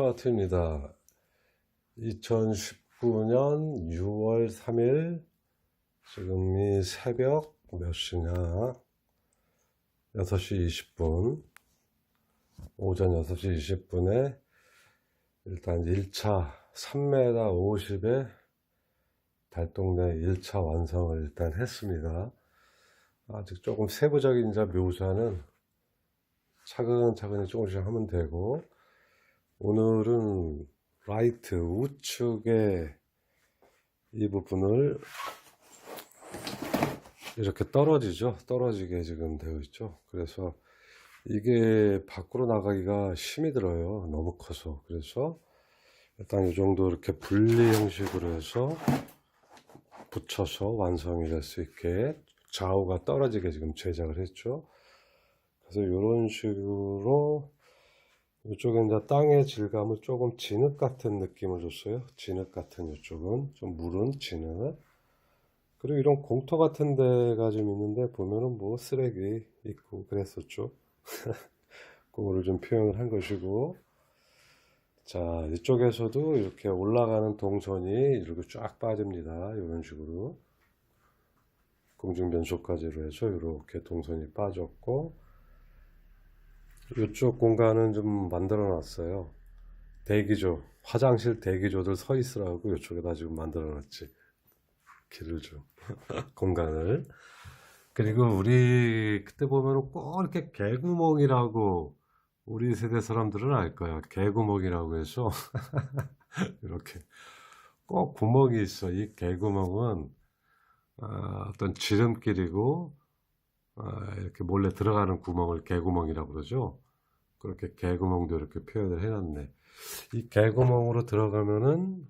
이지 파트입니다. 2019년 6월 3일 지금이 새벽 몇 시냐 6시 20분 오전 6시 20분에 일단 1차 3m 50의 달동네 1차 완성을 일단 했습니다. 아직 조금 세부적인 이제 묘사는 차근차근히 조금씩 하면 되고 오늘은 라이트 우측의 이 부분을 이렇게 떨어지죠. 떨어지게 지금 되어 있죠. 그래서 이게 밖으로 나가기가 힘이 들어요. 너무 커서. 그래서 일단 이 정도 이렇게 분리 형식으로 해서 붙여서 완성이 될 수 있게 좌우가 떨어지게 지금 제작을 했죠. 그래서 이런 식으로 이쪽에 이제 땅의 질감을 조금 진흙 같은 느낌을 줬어요. 진흙 같은 이쪽은 좀 물은 진흙. 그리고 이런 공터 같은 데가 좀 있는데 보면은 뭐 쓰레기 있고 그랬었죠. 그거를 좀 표현을 한 것이고. 자, 이쪽에서도 이렇게 올라가는 동선이 이렇게 쫙 빠집니다. 이런 식으로. 공중변속까지로 해서 이렇게 동선이 빠졌고, 이쪽 공간은 좀 만들어 놨어요. 대기조, 화장실 대기조들 서 있으라고 이쪽에다 지금 만들어 놨지. 길을 좀, 공간을. 그리고 우리 그때 보면은 꼭 이렇게 개구멍이라고 우리 세대 사람들은 알 거야. 개구멍이라고 해서 이렇게 꼭 구멍이 있어. 이 개구멍은 아, 어떤 지름길이고 아, 이렇게 몰래 들어가는 구멍을 개구멍이라고 그러죠. 그렇게 개구멍도 이렇게 표현을 해놨네. 이 개구멍으로 들어가면은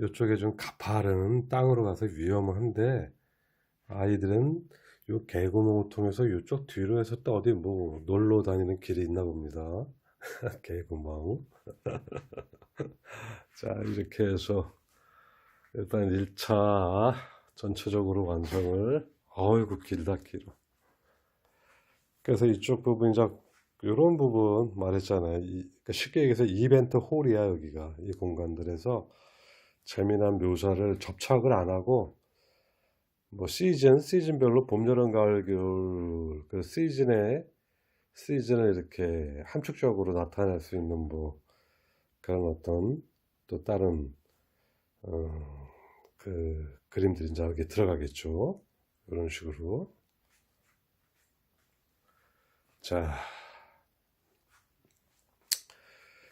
이쪽에 좀 가파른 땅으로 가서 위험한데 아이들은 요 개구멍을 통해서 이쪽 뒤로 해서 또 어디 뭐 놀러 다니는 길이 있나 봅니다. 개구멍. 자, 이렇게 해서 일단 1차 전체적으로 완성을 어이구 길다 길어. 그래서 이쪽 부분 이제 이런 부분 말했잖아요. 이, 그러니까 쉽게 얘기해서 이벤트 홀이야 여기가 이 공간들에서 재미난 묘사를 접착을 안 하고 뭐 시즌 시즌별로 봄 여름 가을 겨울 그 시즌에 시즌을 이렇게 함축적으로 나타낼 수 있는 뭐 그런 어떤 또 다른 어, 그 그림들이 이제 여기 들어가겠죠 이런 식으로 자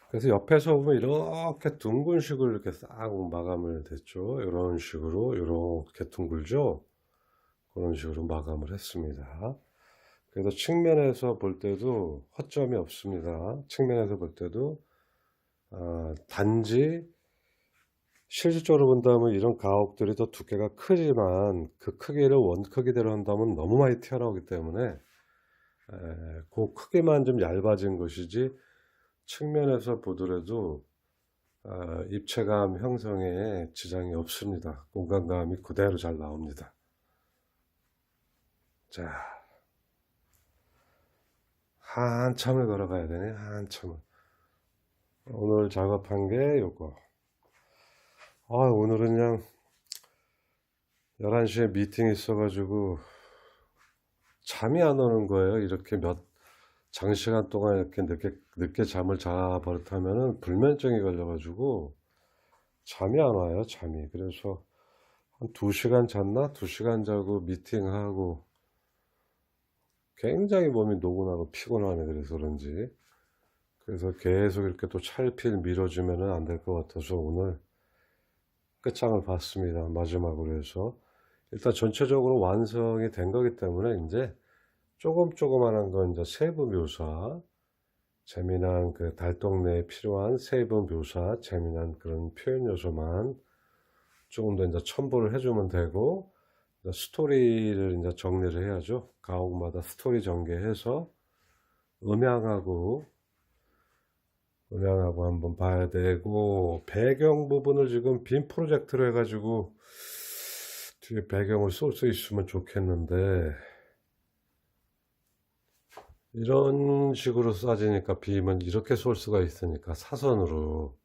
그래서 옆에서 보면 이렇게 둥근식을 이렇게 싹 마감을 됐죠 이런 식으로 이렇게 둥글죠 그런 식으로 마감을 했습니다. 그래서 측면에서 볼 때도 허점이 없습니다. 측면에서 볼 때도 아, 단지 실질적으로 본다면 이런 가옥들이 더 두께가 크지만 그 크기를 원 크기대로 한다면 너무 많이 튀어나오기 때문에 에, 그 크기만 좀 얇아진 것이지 측면에서 보더라도 아, 입체감 형성에 지장이 없습니다. 공간감이 그대로 잘 나옵니다. 자, 한참을 걸어가야 되네, 한참을. 오늘 작업한 게 요거. 아, 오늘은 그냥 11시에 미팅 있어가지고 잠이 안 오는 거예요. 이렇게 몇, 장시간 동안 이렇게 늦게, 늦게 잠을 자 버릇하면은 불면증이 걸려가지고 잠이 안 와요, 잠이. 그래서 한 2시간 잤나? 2시간 자고 미팅하고 굉장히 몸이 노곤하고 피곤하네 그래서 그런지 그래서 계속 이렇게 또 찰필 밀어주면은 안 될 것 같아서 오늘 끝장을 봤습니다 마지막으로 해서 일단 전체적으로 완성이 된 거기 때문에 이제 조금 조그만한 건 이제 세부 묘사 재미난 그 달동네에 필요한 세부 묘사 재미난 그런 표현 요소만 조금 더 이제 첨부를 해주면 되고 스토리를 이제 정리를 해야죠. 가옥마다 스토리 전개해서 음향하고 음향하고 한번 봐야 되고 배경 부분을 지금 빔 프로젝트로 해가지고 뒤에 배경을 쏠 수 있으면 좋겠는데 이런 식으로 쏴지니까 빔은 이렇게 쏠 수가 있으니까 사선으로.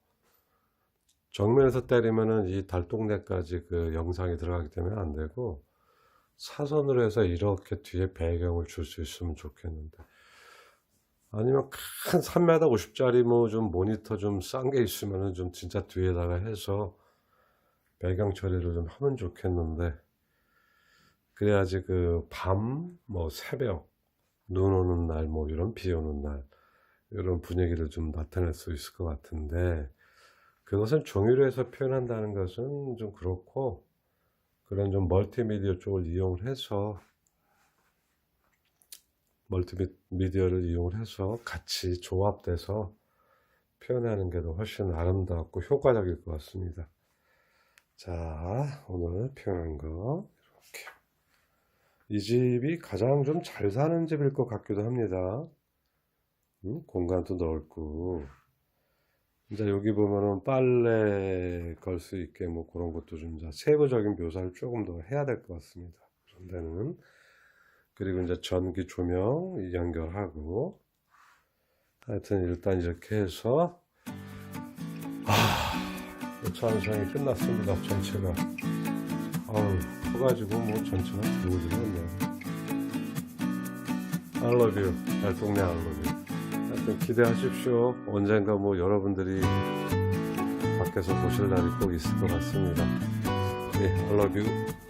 정면에서 때리면은 이 달동네까지 그 영상이 들어가기 때문에 안 되고 사선으로 해서 이렇게 뒤에 배경을 줄 수 있으면 좋겠는데 아니면 큰 3m 50짜리 뭐 좀 모니터 좀 싼 게 있으면은 좀 진짜 뒤에다가 해서 배경 처리를 좀 하면 좋겠는데 그래야지 그 밤 뭐 새벽 눈 오는 날 뭐 이런 비 오는 날 이런 분위기를 좀 나타낼 수 있을 것 같은데 그것은 종이로 해서 표현한다는 것은 좀 그렇고 그런 좀 멀티미디어 쪽을 이용을 해서 멀티미디어를 이용을 해서 같이 조합돼서 표현하는 게 더 훨씬 아름답고 효과적일 것 같습니다. 자, 오늘 표현한 거 이렇게. 이 집이 가장 좀 잘 사는 집일 것 같기도 합니다. 음, 공간도 넓고. 이제 여기 보면은 빨래 걸 수 있게 뭐 그런 것도 좀 세부적인 묘사를 조금 더 해야 될 것 같습니다. 그런 데는. 그리고 이제 전기 조명 연결하고. 하여튼 일단 이렇게 해서 아, 완성이 끝났습니다. 전체가. 아우, 커가지고 뭐 전체가. I love you. 달동네 you. 하여튼 기대하십시오. 언젠가 뭐 여러분들이 밖에서 보실 날이 꼭 있을 것 같습니다. love you.